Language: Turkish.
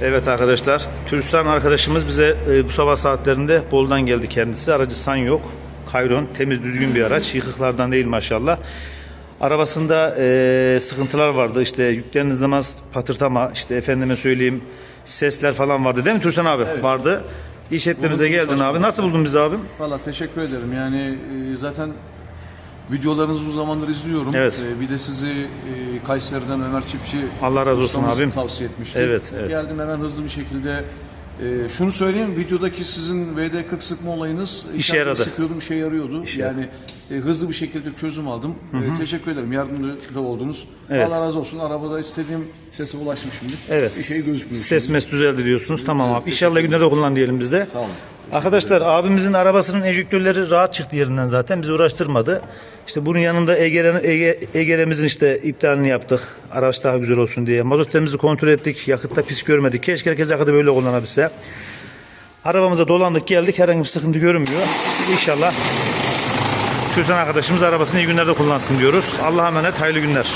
Evet arkadaşlar, Türkistan arkadaşımız bize e, bu sabah saatlerinde Bolu'dan geldi kendisi. Aracı san yok. Kayron, temiz düzgün bir araç. Yıkıklardan değil maşallah. Arabasında e, sıkıntılar vardı. İşte yükleriniz zaman patırtama, işte efendime söyleyeyim sesler falan vardı değil mi Türkistan abi? Vardı. İş etmemize geldin abi. Nasıl buldun bizi abi? Valla teşekkür ederim. Yani e, zaten videolarınızı uzun zamandır izliyorum. Evet. E, bir de sizi e, Kayseri'den Ömer Çiftçi Allah razı olsun abim. tavsiye etmişti. Evet, evet. Geldim hemen hızlı bir şekilde e, şunu söyleyeyim videodaki sizin VD40 sıkma olayınız İşe yaradı. Sıkıyordum işe yarıyordu. yani e, hızlı bir şekilde çözüm aldım. E, teşekkür ederim. Yardımcı da oldunuz. Evet. Allah razı olsun. Arabada istediğim sese ulaştım şimdi. Evet. Bir şey gözükmüyor. Ses mes düzeldi diyorsunuz. Tamam abi. İnşallah günde de kullan diyelim biz de. Sağ olun. Arkadaşlar abimizin arabasının enjektörleri rahat çıktı yerinden zaten. Bizi uğraştırmadı. İşte bunun yanında Egere, Ege, Egere'mizin işte iptalini yaptık. Araç daha güzel olsun diye. Mazot temizi kontrol ettik. Yakıtta pis görmedik. Keşke herkes yakıtı böyle kullanabilse. Arabamıza dolandık geldik. Herhangi bir sıkıntı görünmüyor. İnşallah Türksen arkadaşımız arabasını iyi günlerde kullansın diyoruz. Allah'a emanet hayırlı günler.